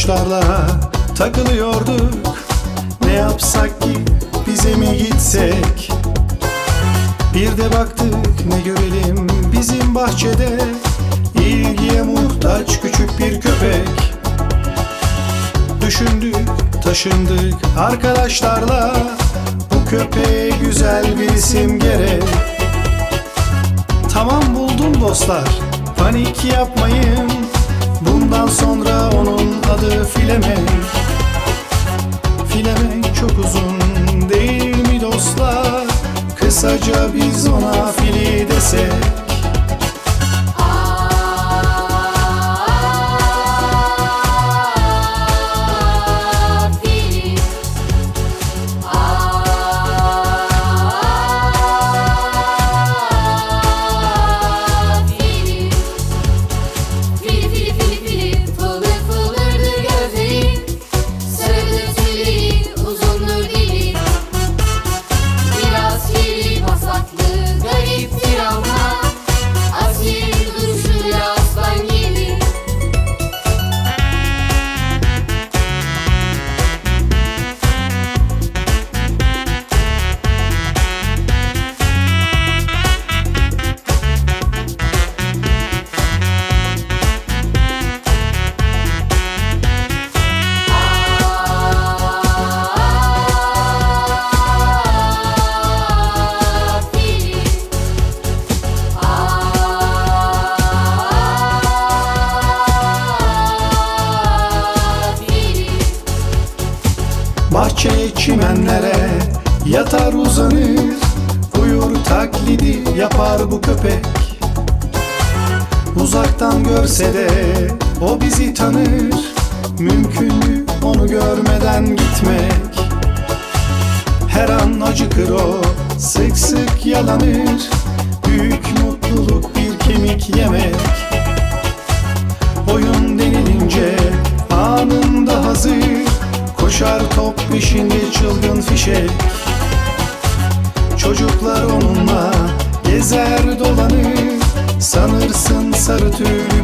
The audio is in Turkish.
Arkadaşlarla takılıyorduk. Ne yapsak ki bize mi gitsek? Bir de baktık ne görelim bizim bahçede? İlgiye muhtaç küçük bir köpek. Düşündük taşındık arkadaşlarla. Bu köpeğe güzel bir isim gerek. Tamam buldum dostlar panik yapmayın. Bundan sonra Filemek Filemek çok uzun değil mi dostlar? Kısaca biz ona Fili desek çimenlere yatar uzanır Uyur taklidi yapar bu köpek. Uzaktan görse de o bizi tanır Mümkün mü onu görmeden gitmek? Her an acıkır o sık sık yalanır Büyük mutluluk bir kemik yemek. Oyun denilince anında hazır Koşar top peşinde çılgın fişek Çocuklar onunla gezer dolanır Sanırsın sarı tüylü